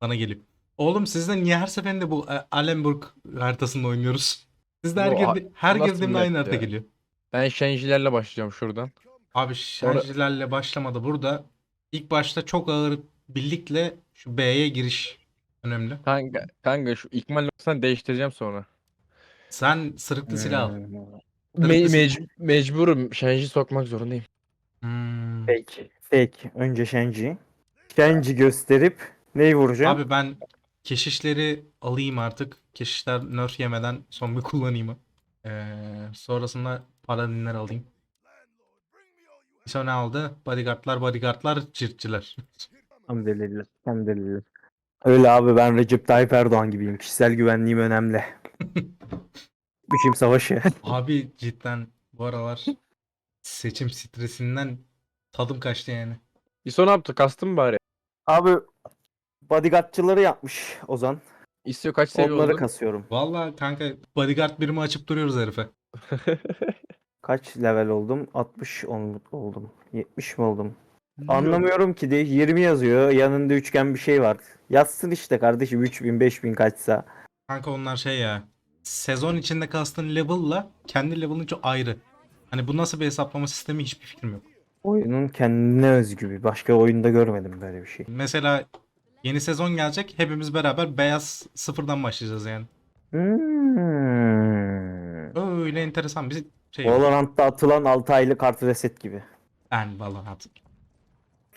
Bana geliyor. Oğlum sizde niye her seferinde bu e, Alenburg haritasında oynuyoruz? Sizde her, Bu a- girdi, her nasıl girdiğimde map aynı harita ya? geliyor. Ben Shenji'lerle başlayacağım şuradan. Abi şarjlarla başlamadı. Burada ilk başta çok ağır birlikle şu B'ye giriş önemli. Kanka, kanka şu ikmal olsan değiştireceğim sonra. Sen sırıklı silah al. Me- mec- mecburum Shenji sokmak zorundayım. Hmm. Fake. Fake. Önce Shenji. Shenji gösterip neyi vuracağım? Abi ben keşişleri alayım artık. Keşişler nerf yemeden son bir kullanayım. Ee, sonrasında paladinler alayım. İso ne aldı? Bodyguardlar, bodyguardlar, çirtçiler. Hamdülillah. Hamdülillah. Öyle abi ben Recep Tayyip Erdoğan gibiyim. Kişisel güvenliğim önemli. Biçim savaşı. Abi cidden bu aralar seçim stresinden tadım kaçtı yani. İso ne yaptı? Kastı mı bari? abi bodyguardçıları yapmış Ozan. İstiyor kaç seviye Onları oldu? kasıyorum. Vallahi kanka bodyguard birimi açıp duruyoruz herife. Kaç level oldum? 60 ol- oldum. 70 mi oldum? Anlamıyorum ki de 20 yazıyor. Yanında üçgen bir şey var. Yazsın işte kardeşim 3000 5000 kaçsa. Kanka onlar şey ya. Sezon içinde kastın level'la kendi level'ın çok ayrı. Hani bu nasıl bir hesaplama sistemi hiçbir fikrim yok. Oyunun kendine özgü bir. Başka oyunda görmedim böyle bir şey. Mesela yeni sezon gelecek. Hepimiz beraber beyaz sıfırdan başlayacağız yani. Hmm. Öyle enteresan bir şey. Valorant'ta atılan 6 aylık kart reset gibi. Ben Valorant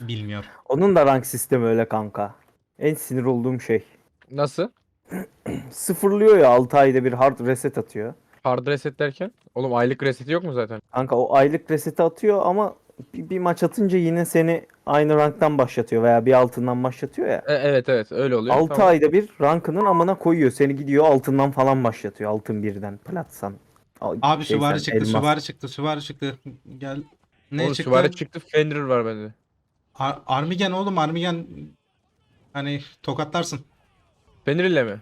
bilmiyorum. Onun da rank sistemi öyle kanka. En sinir olduğum şey. Nasıl? Sıfırlıyor ya 6 ayda bir hard reset atıyor. Hard reset derken? Oğlum aylık reseti yok mu zaten? Kanka o aylık reseti atıyor ama bir, bir maç atınca yine seni aynı ranktan başlatıyor veya bir altından başlatıyor ya. E, evet evet öyle oluyor. 6 Tamam. ayda bir rankının amına koyuyor. Seni gidiyor altından falan başlatıyor. Altın birden platsan. Abi şeysen, süvari çıktı, elmas. süvari çıktı, süvari çıktı. Gel. Ne Oğlum çıktı? süvari çıktı Fenrir var bende. Ar- Armigen oğlum, Armigen hani tokatlarsın. Fenrir ile mi?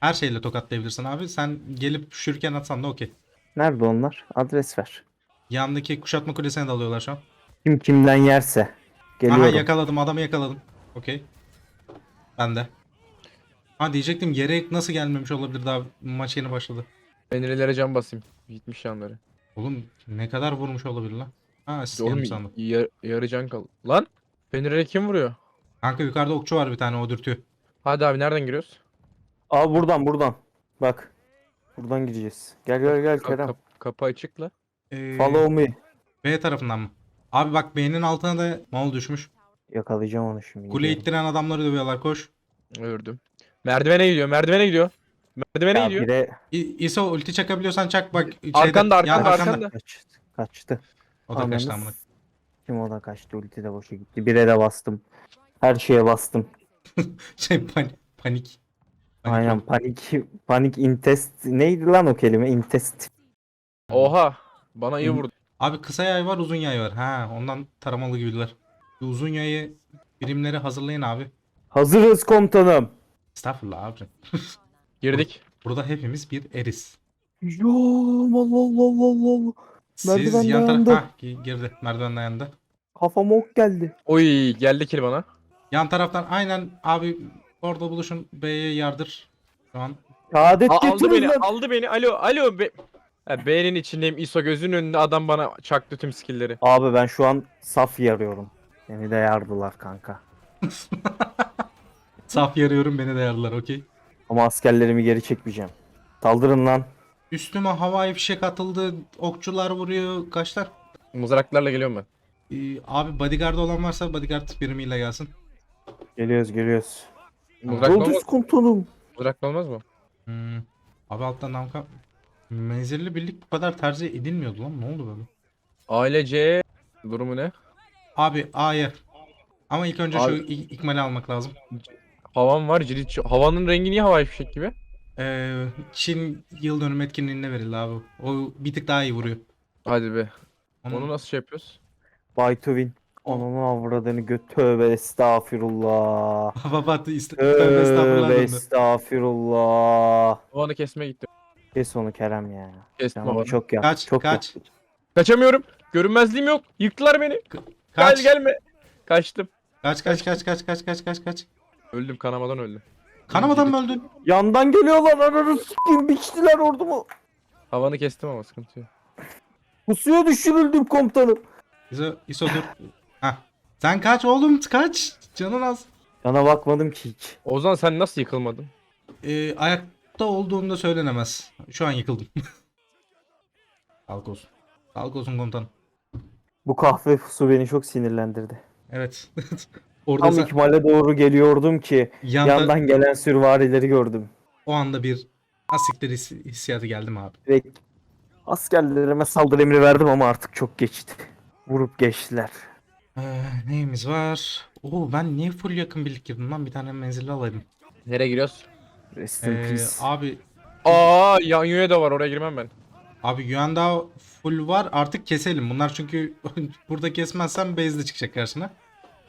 Her şeyle tokatlayabilirsin abi. Sen gelip şürken atsan da okey. Nerede onlar? Adres ver. Yandaki kuşatma kulesine dalıyorlar şu an. Kim kimden yerse. Geliyorum. Aha yakaladım, adamı yakaladım. Okey. Ben de. Ha diyecektim yere nasıl gelmemiş olabilir daha maç yeni başladı. Fenrir'lere can basayım. Gitmiş yanları. Oğlum ne kadar vurmuş olabilir lan? Ha gelmiş sandım. yar- yarı can kal. Lan! Fenrir'e kim vuruyor? Kanka yukarıda okçu var bir tane o dürtüyor. Hadi abi nereden giriyoruz? Aa buradan buradan. Bak. Buradan gireceğiz. Gel gel gel Kerem. kap- kapı açık la. Ee, Follow me. B tarafından mı? Abi bak B'nin altına da mal düşmüş. Yakalayacağım onu şimdi. Kule ittiren adamları dövüyorlar koş. Ördüm. Merdivene gidiyor, merdivene gidiyor. Merdivene Ya gidiyor. bire İ- İso ulti çakabiliyorsan çak bak. şeyde- Arkanda, yan- arkanda, arkanda. kaçtı. Kaçtı. O da kaçtı amına. Kim o da kaçtı. Ulti de boşa gitti. Bire de bastım. Her şeye bastım. Şey pan- panik. Panik Aynen oldu. panik panik intest neydi lan o kelime intest Oha! Bana iyi vurdu. Abi kısa yay var uzun yay var. Ha ondan taramalı gibiler. Uzun yayı birimleri hazırlayın abi. hazırız komutanım Estağfurullah abi. Girdik. Burada hepimiz bir eriz. yo Allah Allah Allah Allah Siz Merdiven yan taraf... Gi- girdi. Merdiven dayandı. kafama ok geldi Oy geldi kill bana. Yan taraftan aynen abi orada buluşun B'ye yardır. Şu an şehadet Aa, aldı getirin beni, lan aldı beni. Alo, alo. Be... Ha, B'nin içindeyim. ISO gözünün önünde adam bana çaktı tüm skill'leri. abi ben şu an saf yarıyorum beni de yardılar kanka saf yarıyorum beni de yardılar okey. ama askerlerimi geri çekmeyeceğim saldırın lan Üstüme havai fişek atıldı. Okçular vuruyor. Kaçlar? Mızraklarla geliyorum ben. Ee, abi bodyguard olan varsa bodyguard birimiyle gelsin. geliyoruz geliyoruz Mızrakla olmaz, komutanım mızrakla olmaz mı? Hmm. Abi alttan damka. Menzilli birlik bu kadar tercih edilmiyordu lan. Ne oldu böyle? Aile C durumu ne? Abi A'ya. Ama ilk önce şu Abi- ik- ikmali almak lazım. Havan var. Cirit. Havanın rengi niye havai fişek gibi? Ee, Çin yıl dönümü etkinliğinde verildi abi. O bir tık daha iyi vuruyor. Hadi be. Onun- Onu nasıl şey yapıyoruz? Bay Tuvin Ananı avradını göt tövbe estağfirullah Baba tövbe estağfurullah Tövbe döndü. estağfirullah Havanı kesmeye gittim. Kes onu Kerem ya. Kestim Sen onu havanı. çok yap. Kaç, çok kaç. yap. Kaçamıyorum. Görünmezliğim yok. Yıktılar beni. Kaç, Gel gelme. Kaçtım. kaç, kaç, kaç, kaç, kaç, kaç, kaç, kaç. Öldüm kanamadan öldüm. Kanamadan mı öldün? Yandan geliyorlar ananı s**eyim biçtiler ordumu. Havanı kestim ama sıkıntı yok. Pusuya düşürüldüm komutanım. İso, İso dur. Hah. Sen kaç oğlum kaç. Canın az. Yana bakmadım ki hiç. Ozan sen nasıl yıkılmadın? Ee, ayakta olduğunda söylenemez. Şu an yıkıldım. Sağlık olsun. Sağlık olsun komutanım. Bu kahve su beni çok sinirlendirdi. Evet. Orada Tam sen- ikmale doğru geliyordum ki yanda, yandan gelen sürvarileri gördüm. o anda bir asiktir his- hissiyatı geldi mi abi? Ve askerlerime saldırı emri verdim ama artık çok geçti. Vurup geçtiler. Ee, neyimiz var? Oo ben niye full yakın birlik girdim lan? Bir tane menzilli alaydım. Nereye giriyoruz? Rest in Ee, peace. abi Aa Yanyu'ya da var oraya girmem ben. Abi Yuanda full var artık keselim. Bunlar çünkü burada kesmezsen base'de çıkacak karşına.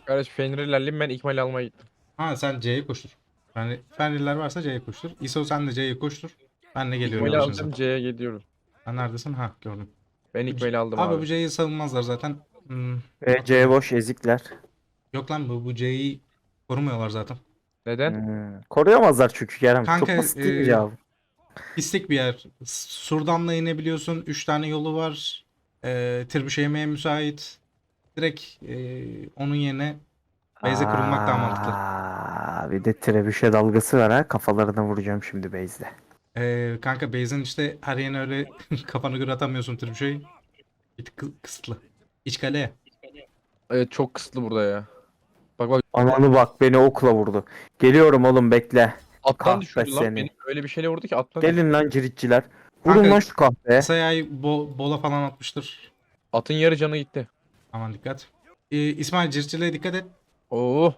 Kardeş Fenrir ilerleyeyim ben ikmal almaya gittim. Ha sen C'ye koştur. Yani Fenrirler varsa C'ye koştur. ISO sen de C'ye koştur. Ben de geliyorum. İkmali başınıza. aldım C'ye gidiyorum. Ha, neredesin? Ha gördüm. Ben ikmali aldım Abi, abi. bu C'yi savunmazlar zaten. Hmm, Ve C boş ezikler. yok lan bu, bu C'yi korumuyorlar zaten. Neden? Hmm. Koruyamazlar çünkü Kerem. Kanka, çok basit değil e, cevabı? Pislik bir yer. Surdan'la inebiliyorsun. 3 tane yolu var. Ee, Tirbüşe yemeye müsait. Direkt e, onun yerine base'e kurulmak daha mantıklı. Aa, Bir de trebüşe dalgası var ha. Kafalarına vuracağım şimdi base'de. Ee, kanka base'in işte her yerine öyle kafana göre atamıyorsun Tirbüşe'yi. Bir tık kı- kısıtlı. İç kale. Evet çok kısıtlı burada ya. Bak bak Ananı bak beni okla vurdu. Geliyorum oğlum bekle. attan Kahpe düşürdü lan seni. beni. Öyle bir şeyle vurdu ki attan Gelin lan ciritçiler. Vurun Kanka- lan şu kahve. Sayay bo bola falan atmıştır. Atın yarı canı gitti. Aman dikkat. Ee, İsmail Cirçile'ye dikkat et. Oo.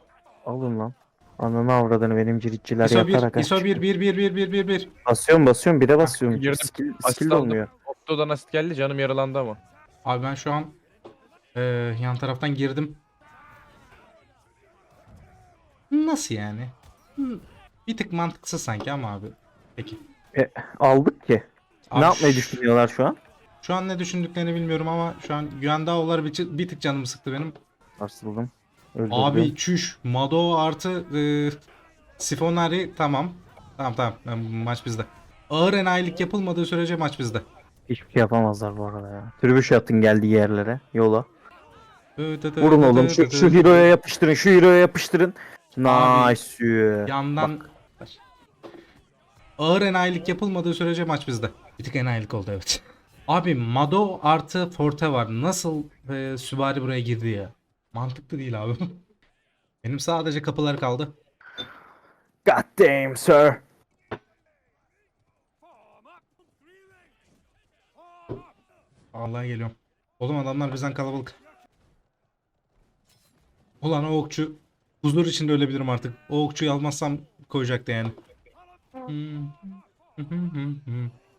Alın lan. Ananı avradını benim ciritçiler ISO 1, yatarak ISO 1, 1, 1, 1, 1, 1, 1. Basıyorum basıyorum bire basıyorum. girdim. Skill, Asist skill aldım. olmuyor. Okto'dan asit geldi canım yaralandı ama. Abi ben şu an e, yan taraftan girdim. Nasıl yani? Bir tık mantıksız sanki ama abi. Peki. Aldık ki. Abi ne yapmayı düşünüyorlar şu an? Şu an ne düşündüklerini bilmiyorum ama şu an Yuandao'lar bir, bir tık canımı sıktı benim. Sarsıldım. Öldürdüm. Abi çüş. Mado artı e, Sifonari tamam. Tamam tamam maç bizde. Ağır enayilik yapılmadığı sürece maç bizde. Hiçbir şey yapamazlar bu arada ya. Tribüş atın geldiği yerlere. Yola. Vurun oğlum. Şu, şu hero'ya yapıştırın. Şu hero'ya yapıştırın. Nice. Yandan ağır enayilik yapılmadığı sürece maç bizde. Bir tık enayilik oldu evet. Abi Mado artı Forte var. Nasıl e, süvari buraya girdi ya? Mantıklı değil abi. Benim sadece kapılar kaldı. God damn sir. Vallahi geliyorum. Oğlum adamlar bizden kalabalık. Ulan o okçu huzur içinde ölebilirim artık. O okçuyu almazsam koyacaktı yani.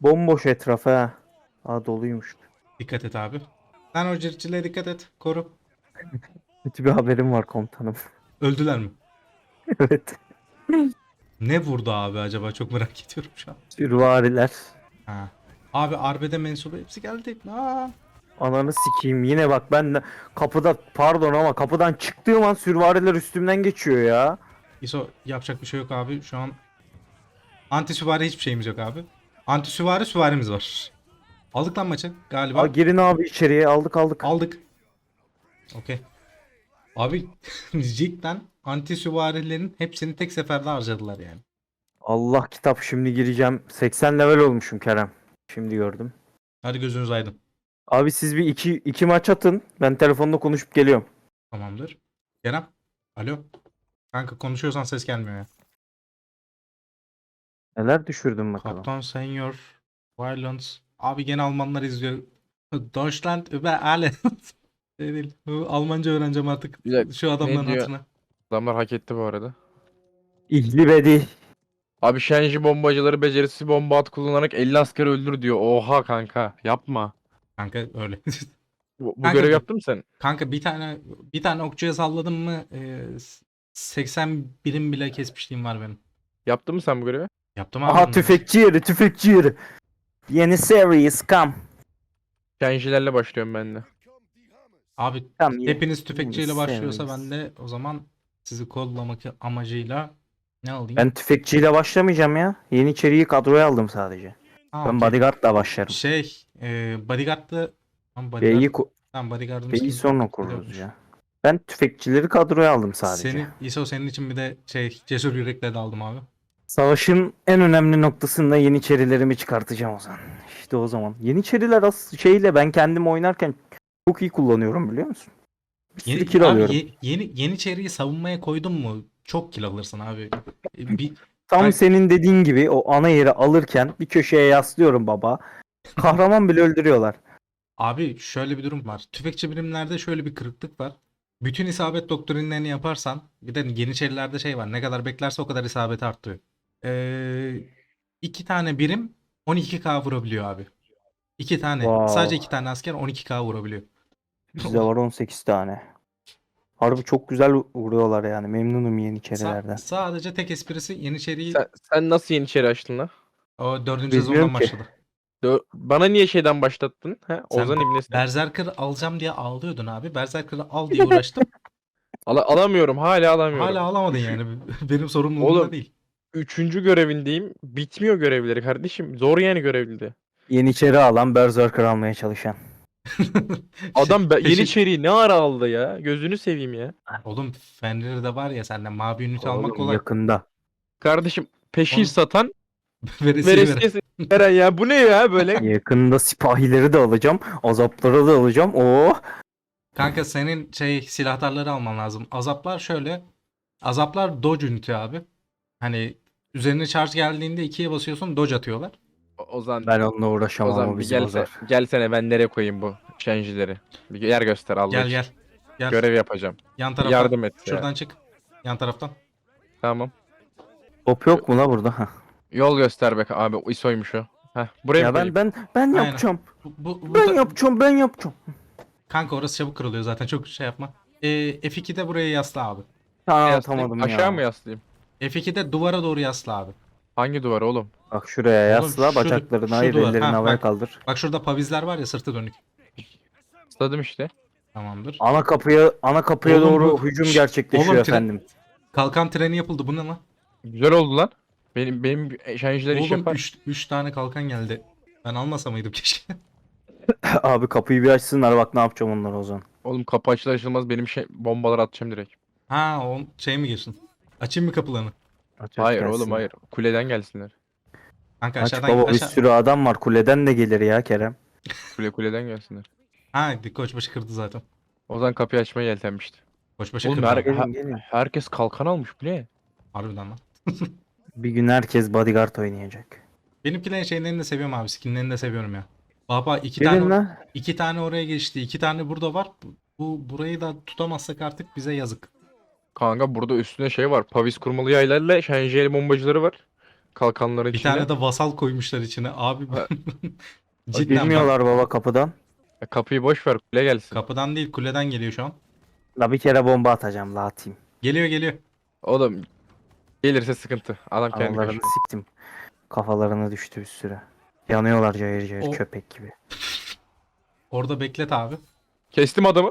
Bomboş etraf ha. Aa doluymuş. Dikkat et abi. Sen o circiliğe dikkat et. Koru. Kötü bir haberim var komutanım. Öldüler mi? evet. Ne vurdu abi acaba? Çok merak ediyorum şu an. Sürvariler. Ha. Abi arbede mensubu hepsi geldi. Aa. Ananı sikeyim yine bak ben de kapıda pardon ama kapıdan çıktığım an sürvariler üstümden geçiyor ya. İso yapacak bir şey yok abi. Şu an anti süvari hiçbir şeyimiz yok abi. Anti süvari süvarimiz var. Aldık lan maçı galiba. Aa, girin abi içeriye aldık aldık. Aldık. Okey. Abi cidden anti süvarilerin hepsini tek seferde harcadılar yani. Allah kitap şimdi gireceğim. 80 level olmuşum Kerem. Şimdi gördüm. Hadi gözünüz aydın. Abi siz bir iki, iki maç atın. Ben telefonda konuşup geliyorum. Tamamdır. Kerem. Alo. Kanka konuşuyorsan ses gelmiyor ya. Neler düşürdün bakalım. Kaptan Senior. Violence. Abi gene Almanlar izliyor. Deutschland über alles. Şey değil. Almanca öğreneceğim artık. Bir dakika, Şu adamların diyor? hatırına. Adamlar hak etti bu arada. İhli bedi. Abi Shenji bombacıları becerisiz bomba at kullanarak 50 asker öldür diyor. Oha kanka yapma. Kanka öyle. Bu, bu Kanka, görev yaptın mı sen? Kanka bir tane bir tane okçuya salladım mı e, 80 birim bile kesmişliğim var benim. Yaptın mı sen bu görevi? Yaptım abi. Aha tüfekçi yeri tüfekçi yeri. Yeni series come. Shenji'lerle başlıyorum ben de. Abi Tam ye- hepiniz tüfekçiyle Yeni başlıyorsa series. ben de o zaman sizi kollamak amacıyla ne alayım? Ben tüfekçiyle başlamayacağım ya. Yeniçeriyi kadroya aldım sadece. Ha, Ben okey. bodyguardla başlarım. Şey, e, bodyguard'da Tamam, bodyguard, B'yi ko- tamam, bodyguard'ımız B'yi sonra kururuz Biliyormuş. ya. Ben tüfekçileri kadroya aldım sadece. Senin, İso senin için bir de şey cesur yürekle de aldım abi. Savaşın en önemli noktasında Yeniçerilerimi çıkartacağım o zaman. İşte o zaman. Yeniçeriler as şeyle ben kendim oynarken çok iyi kullanıyorum biliyor musun? Bir sürü Yeni, kill abi, alıyorum. ye- yeni Yeniçeri'yi savunmaya koydun mu çok kill alırsın abi. E, Bir, Tam Ay- senin dediğin gibi o ana yeri alırken bir köşeye yaslıyorum baba. Kahraman bile öldürüyorlar. Abi şöyle bir durum var. Tüfekçi birimlerde şöyle bir kırıklık var. Bütün isabet doktrinlerini yaparsan bir de Yeniçerilerde şey var. Ne kadar beklerse o kadar isabet artıyor. Ee, iki tane birim 12k vurabiliyor abi. İki tane. Wow. Sadece iki tane asker 12k vurabiliyor. Bizde var 18 tane. Harbi çok güzel vuruyorlar yani. Memnunum Sa- Yeniçerilerden. sadece tek esprisi Yeniçeri'yi Sen, sen nasıl Yeniçeri açtın lan? o dördüncü Bilmiyorum sezondan ki. başladı. Dö- Bana niye şeyden başlattın? He? Ozan İbnesi. Berserker alacağım diye ağlıyordun abi. Berserker'ı al diye uğraştım. Ala- alamıyorum. Hala alamıyorum. Hala alamadın yani. Benim sorumluluğumda Oğlum, değil. Üçüncü görevindeyim. Bitmiyor görevleri kardeşim. Zor yani görevliydi. Yeniçeri alan Berserker almaya çalışan. Adam be- Peşin- Yeniçeri'yi ne ara aldı ya? Gözünü seveyim ya. Oğlum Fenrir'de var ya sende mavi ünite almak Oğlum, kolay. yakında. Kardeşim peşin Oğlum, satan Veresiye veren ya. Bu ne ya böyle? Yakında sipahileri de alacağım. Azapları da alacağım. Oo. Kanka senin şey silahtarları alman lazım. Azaplar şöyle. Azaplar dodge ünite abi. Hani üzerine charge geldiğinde ikiye basıyorsun dodge atıyorlar. O- Ozan, Ben onunla uğraşamam Ozan bir gelse, gelsene ben nereye koyayım bu şenjileri? Bir yer göster Allah Gel için. gel. Gel. Görev yapacağım. Yan taraftan. Yardım et ya. Şuradan çık. Yan taraftan. Tamam. Top yok mu la burada? Yol göster be abi. O İso'ymuş o. Heh, buraya Ya mı ben koyayım? ben ben Aynen. yapacağım. Bu, bu, bu Ben da- yapacağım. Ben yapacağım. Kanka orası çabuk kırılıyor zaten çok şey yapma. Ee, F2'de buraya yasla abi. Ha Yaslayayım, atamadım ya. Aşağı mı yaslayayım? F2'de duvara doğru yasla abi. Hangi duvar oğlum? Bak şuraya Oğlum yasla şu- bacaklarını şu ayır duvar. ellerini Ha, havaya bak. kaldır. Bak şurada pavizler var ya sırtı dönük. Stadım işte. Tamamdır. Ana kapıya ana kapıya Oğlum doğru bu- hücum Şşş, gerçekleşiyor oğlum tren- efendim. Kalkan treni yapıldı bu ne lan? Güzel oldu lan. Benim benim şenjiler iş Oğlum yapar. 3 tane kalkan geldi. Ben almasa mıydım keşke? Abi kapıyı bir açsınlar bak ne yapacağım onlara o zaman. Oğlum kapı açılır açılmaz benim şey bombalar atacağım direkt. ha o şey mi girsin? Açayım mı kapılarını? Aç, aç Hayır gelsinler. oğlum hayır. Kuleden gelsinler. Kanka Aç aşağıdan baba bir aşağı... sürü adam var kuleden de gelir ya Kerem. Kule kuleden gelsinler. Ha koçbaşı kırdı zaten. Ozan kapıyı açmaya yeltenmişti. Koçbaşı Oğlum kırdı. her- gelin. Herkes kalkan almış bu ne? Harbiden lan. Bir gün herkes bodyguard oynayacak. Benimkilerin şeylerini de seviyorum abi. Skinlerini de seviyorum ya. Baba iki Gelin tane lan. iki tane oraya geçti. iki tane burada var. Bu, bu burayı da tutamazsak artık bize yazık. Kanka burada üstüne şey var. Pavis kurmalı yaylarla şenjiyeli bombacıları var. Kalkanların Bir içinde. tane de vasal koymuşlar içine. Abi Ha. cidden bak, Girmiyorlar baba kapıdan. Ya Kapıyı boş ver kule gelsin. kapıdan değil kuleden geliyor şu an. La bir kere bomba atacağım la atayım. Geliyor geliyor. Oğlum gelirse sıkıntı. Adam kendi Analarını kaçıyor. siktim. Kafalarına düştü bir sürü. Yanıyorlar cayır cayır O- köpek gibi. Orada beklet abi. Kestim adamı.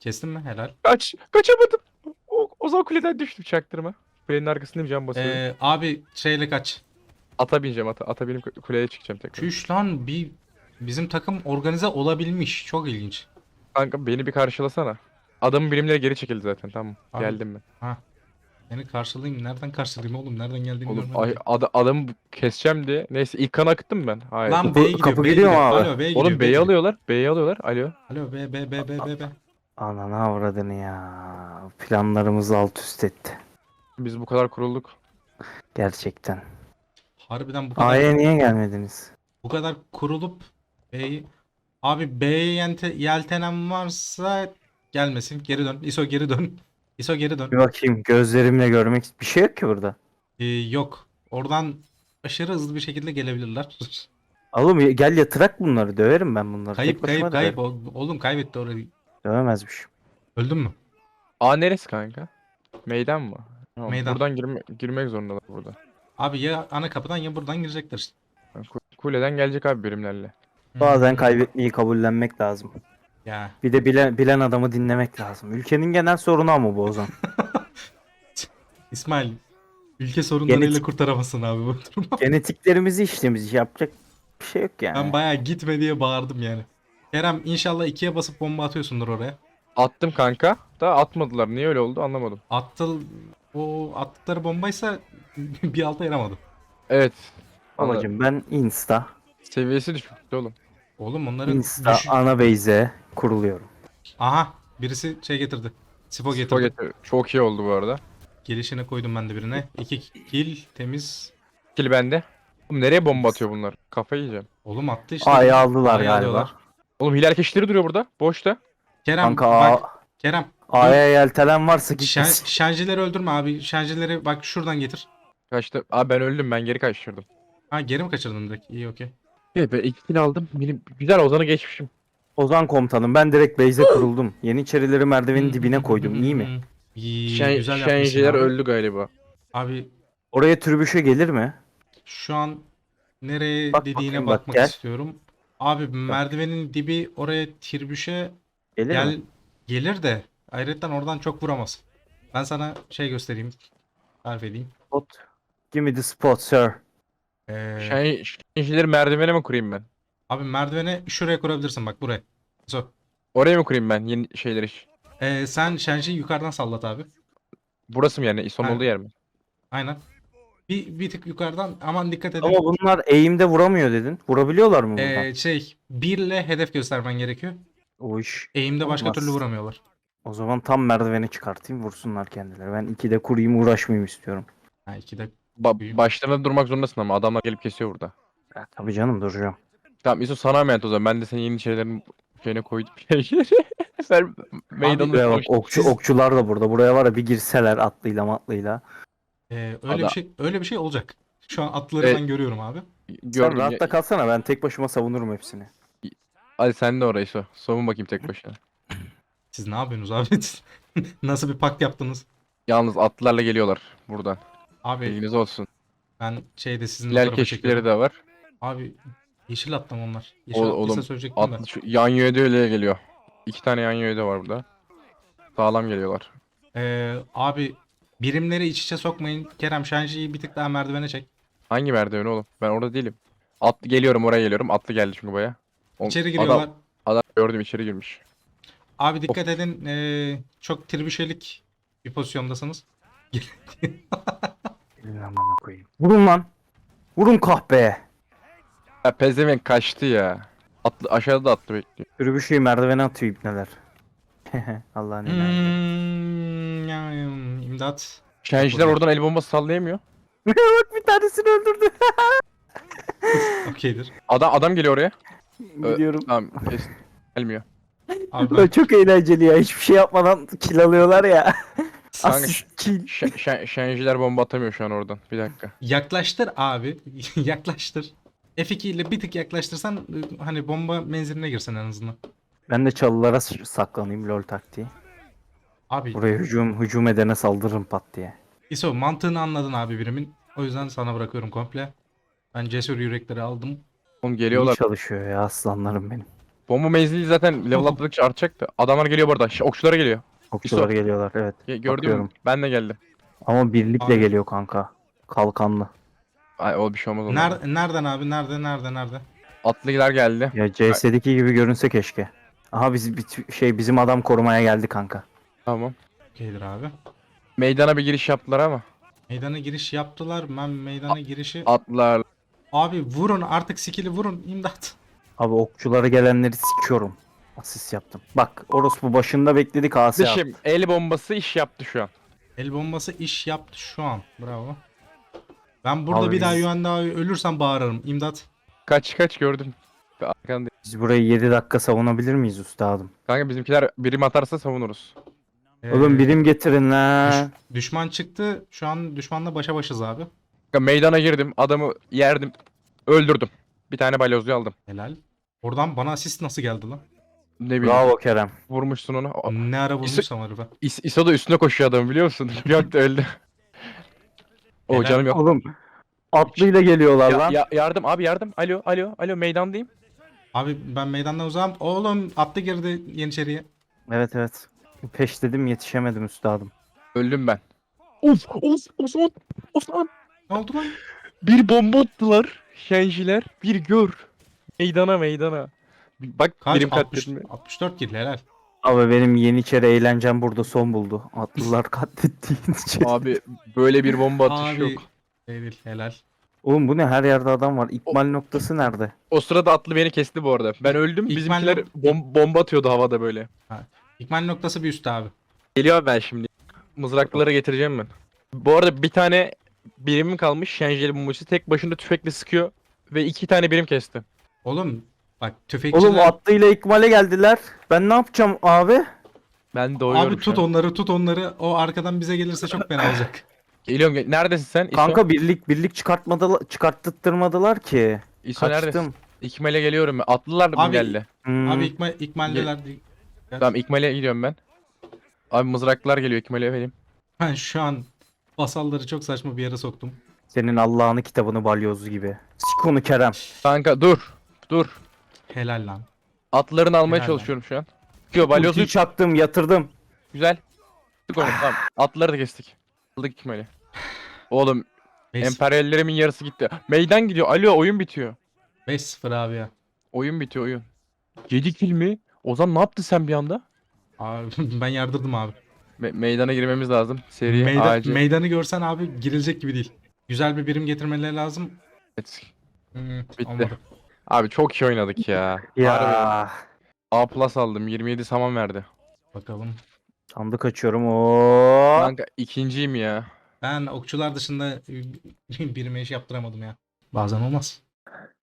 Kestin mi? Helal. Kaç. Kaçamadım. O, Ozan kuleden düştü çaktırma. Kulenin arkasındayım can basıyorum. Ee, abi şeyle kaç. Ata bineceğim ata. Ata binip ku- kuleye çıkacağım tekrar. Çüş lan bir bizim takım organize olabilmiş. Çok ilginç. Kanka beni bir karşılasana. Adamın birimleri geri çekildi zaten tamam. Abi, Geldim ben. Beni karşılayayım. Nereden karşılayayım oğlum? Nereden geldiğini Oğlum görmedim. ay, ada- adamı keseceğim diye. Neyse ilk kan akıttım ben. Hayır. Lan Kapı- B'ye gidiyor. kapı B'ye gidiyor abi? Alo B'ye gidiyor. Oğlum B'ye gidiyor. alıyorlar. B'yi alıyorlar. Alo. Alo B B B B B B. Ananı avradını ya. Planlarımızı alt üst etti. Biz bu kadar kurulduk. Gerçekten. Harbiden bu kadar A'ya niye gelmediniz? bu kadar kurulup B'yi Abi B'ye yente- yeltenen varsa gelmesin. Geri dön. ISO geri dön. ISO geri dön. Bir bakayım gözlerimle görmek bir şey yok ki burada. Ee, yok. Oradan aşırı hızlı bir şekilde gelebilirler. Oğlum gel yatırak bunları döverim ben bunları. kayıp Tek başıma kayıp kayıp. döverim. O- Oğlum kaybetti orayı. Dövemezmişim. Öldün mü? A neresi kanka? Meydan mı? Tamam, Meydan. Buradan girme, girmek zorundalar burada. Abi ya ana kapıdan ya buradan girecekler. Ku- Kuleden gelecek abi birimlerle. Bazen Hmm. kaybetmeyi kabullenmek lazım. Ya. Bir de bilen, bilen adamı dinlemek lazım. Ülkenin genel sorunu ama bu Ozan. İsmail ülke sorunlarıyla Genetik- kurtaramazsın abi bu durumu. Genetiklerimizi işlemiş. Yapacak bir şey yok yani. Ben bayağı gitme diye bağırdım yani. Kerem inşallah ikiye basıp bomba atıyorsundur oraya. Attım kanka. Da atmadılar. Niye öyle oldu anlamadım. Attı o attıkları bombaysa bir alta yaramadı. Evet. Babacım ben Insta, seviyesi düşmüştü oğlum. Oğlum onların Insta düş- ana base'e kuruluyorum. Aha birisi şey getirdi. Sifo getirdi. Spo getir- Çok iyi oldu bu arada. Gelişine koydum ben de birine. İki kill temiz. Kill bende. Oğlum nereye bomba atıyor bunlar? Kafayı yiyeceğim. Oğlum attı işte. A'yı aldılar A'yı galiba. alıyorlar. Oğlum hilal keşleri duruyor burada. Boşta. Kerem Kanka bak A- Kerem. A'ya yeltelen varsa Şen, gitmesin. şarjları öldürme abi. Şarjları bak şuradan getir. Kaçtı. Abi ben öldüm. Ben geri kaçırdım. Ha geri mi kaçırdın direkt? İyi okey. Evet ben iki kill aldım. Benim güzel Ozan'ı geçmişim. Ozan komutanım ben direkt base'e kuruldum. Yeniçerileri merdivenin dibine koydum. İyi mi? İyi, Şen, güzel yapmışsın şenjiler abi. öldü galiba. Abi Oraya türbüşe gelir mi? şu an nereye Bak dediğine bakayım, bak, bakmak gel. istiyorum. Abi merdivenin dibi oraya tirbüşe Gelir gel mi? gelir de ayrıca oradan çok vuramaz. Ben sana şey göstereyim. Tarif edeyim. Spot. Give me the spot sir. Ee, Şen, şenjileri merdivene mi kurayım ben? Abi merdiveni şuraya kurabilirsin bak buraya. So. Oraya mı kurayım ben yeni şeyleri? Ee, sen şenjiyi yukarıdan sallat abi. Burası mı yani? Son Ha. olduğu yer mi? Aynen. Bir, bir tık yukarıdan aman dikkat edin. Ama bunlar eğimde vuramıyor dedin. Vurabiliyorlar mı buradan? Ee, şey birle hedef göstermen gerekiyor. O iş. Eğimde başka Olmaz. türlü vuramıyorlar. O zaman tam merdiveni çıkartayım vursunlar kendileri. Ben ikide kurayım uğraşmayayım istiyorum. Ha ikide Ba- Büyük. başlarına durmak zorundasın ama adamlar gelip kesiyor burada. Ya, tabii canım duracağım. Tamam İso sana emanet o zaman. Ben de senin yeni şeylerin şeyine koydum şeyleri. Sen meydanı Buraya bak okçu, siz- okçular da burada. Buraya var ya bir girseler atlıyla matlıyla. Ee, öyle Ada- bir şey öyle bir şey olacak. Şu an atları Evet. ben görüyorum abi. Sen Gördüm. ya- rahatta kalsana ben tek başıma savunurum hepsini. Hadi sen de oraya İso. Savun bakayım tek başına. Siz ne yapıyorsunuz abi? Nasıl bir pakt yaptınız? Yalnız atlılarla geliyorlar buradan. Abi Bilginiz olsun. ben şeyde sizin o Hilal tarafa keşifleri çekiyorum. de var. Abi yeşil atlam onlar. Yeşil O- attıysa oğlum, söyleyecektim de. Atlı şu yan yöde öyle geliyor. İki tane yan yöde var burada. Sağlam geliyorlar. Ee, abi birimleri iç içe sokmayın. Kerem Şenji'yi bir tık daha merdivene çek. Hangi merdiveni oğlum? Ben orada değilim. Atlı geliyorum oraya geliyorum. Atlı geldi çünkü baya. İçeri adam- giriyorlar. Adam, gördüm içeri girmiş. Abi dikkat edin. ee, çok tribüşelik bir pozisyondasınız. Vurun lan. Vurun kahpeye. Ya pezevenk kaçtı ya. Atlı aşağıda da atlı bekliyor. Türbüşeyi merdivene atıyor ipneler. Allah'ın hmm. Hmm, ya, imdat. Şenjiler oradan el bombası sallayamıyor. Bak bir tanesini öldürdü. Okeydir. Adam adam geliyor oraya. Biliyorum. Tamam. es- gelmiyor. Abi ben çok eğlenceli ya. Hiçbir şey yapmadan kill alıyorlar ya. Kanka, Asist kill. Şen, şen, şenjiler bomba atamıyor şu an oradan. Bir dakika. yaklaştır abi. yaklaştır. F2 ile bir tık yaklaştırsan e, hani bomba menziline girsin en azından. Ben de çalılara saklanayım lol taktiği. Abi Buraya hücum hücum edene saldırırım pat diye. İso mantığını anladın abi birimin. O yüzden sana bırakıyorum komple. Ben cesur yürekleri aldım. Oğlum İyi geliyorlar. çalışıyor ya aslanlarım benim. Bomba menzili zaten level atladıkça artacaktı. Adamlar geliyor burada. Okçulara geliyor. Okçular geliyorlar evet. Ge-? Bakıyorum. Ben de geldim. Ama birlikle Abi. geliyor kanka. Kalkanlı. Ay o bir şey olmaz. Nerede, nereden abi? Nerede? Nerede? Nerede? Atlılar geldi. Ya CS'deki gibi görünse keşke. Aha biz bir- şey bizim adam korumaya geldi kanka. Tamam. Okeydir abi. Meydana bir giriş yaptılar ama. Meydana giriş yaptılar. Ben meydana girişi... Atlılar. Abi vurun artık skill'i vurun. İmdat. Abi okçulara gelenleri sikiyorum. Asist yaptım. Bak orospu başında bekledik AS yaptı. Dışım el bombası iş yaptı şu an. El bombası iş yaptı şu an. Bravo. Ben burada Abi bir daha biz- Yuan daha ölürsem bağırırım. İmdat. Kaç kaç gördüm. Arkanda. Biz burayı 7 dakika savunabilir miyiz üstadım? Kanka bizimkiler birim atarsa savunuruz. Ee, Oğlum birim getirin la. düş- düşman çıktı. Şu an düşmanla başa başız abi. Kanka meydana girdim. Adamı yerdim. Öldürdüm. Bir tane balyozluyu aldım. Helal. Oradan bana asist nasıl geldi lan? Ne bileyim. Bravo Kerem. Vurmuşsun onu. O- Ne ara vurmuşsam herife. İs İso da üstüne koşuyor adam biliyor musun? Bir anda öldü. O Helal. canım yok. Oğlum atlıyla geliyorlar Ya- lan. ya- yardım abi yardım. Alo alo alo meydandayım. Abi ben meydandan uzağım. Oğlum attı girdi Yeniçeri'ye. Evet evet. Peşledim yetişemedim üstadım. Öldüm ben. Of of Osman Osman. Ne oldu lan? Bir bomba attılar şenjiler. Bir gör. Meydana meydana. Bak Kaç? birim 60, katletme. 64 kill helal. Abi benim yeniçeri eğlencem burada son buldu. Atlılar katlettiğin için. Abi böyle bir bomba atışı Abi yok. Devil helal. Oğlum bu ne her yerde adam var. İkmal noktası nerede? O sırada atlı beni kesti bu arada. Ben öldüm. İlk Bizimkiler bom- bomba atıyordu havada böyle. İkmal noktası bir üstte abi. Geliyor ben şimdi. Mızraklıları getireceğim ben. Bu arada bir tane birimim kalmış. Şenjeli bombası tek başına tüfekle sıkıyor. Ve iki tane birim kesti. Oğlum bak tüfekçiler. Oğlum atlıyla ikmale geldiler. Ben ne yapacağım abi? Ben doyuyorum Abi tut onları tut onları. O arkadan bize gelirse çok fena olacak. Geliyorum. gel- Neredesin sen? İso, Kanka birlik birlik çıkartmadılar, çıkarttırmadılar ki. İso neredesin? Kaçtım. İkmal'e geliyorum. ben. Atlılar mı Abi- geldi? Hmm. Abi ikmal, ikmaldeler. değil. Tamam İkmal'e gidiyorum ben. Abi mızraklılar geliyor İkmal'e vereyim. Ben şu an vasalları çok saçma bir yere soktum. Senin Allah'ını kitabını balyoz gibi. Sik onu Kerem. Kanka dur. Dur. Helal lan. Atlarını almaya Helal lan. çalışıyorum şu an. Yo balyozu Ultiyi çaktım yatırdım. güzel. Tık onu tamam. Atları da kestik. Aldık İkmal'i. Oğlum 5 emperyallerimin yarısı gitti. Meydan gidiyor. Alo oyun bitiyor. 0 abi ya. Oyun bitiyor oyun. 7 kill mi? Ozan ne yaptı sen bir anda? Abi ben yardırdım abi. Me- meydana girmemiz lazım. Seri Meydan- acil. meydanı görsen abi girilecek gibi değil. Güzel bir birim getirmeleri lazım. Evet. Hmm, Bitti. olmadı. Abi çok iyi oynadık ya. Harbi. Ya. A plus aldım. 27 saman verdi. Bakalım. Sandık açıyorum. Oo. Kanka ikinciyim ya. Ben okçular dışında birime iş yaptıramadım ya. Bazen olmaz.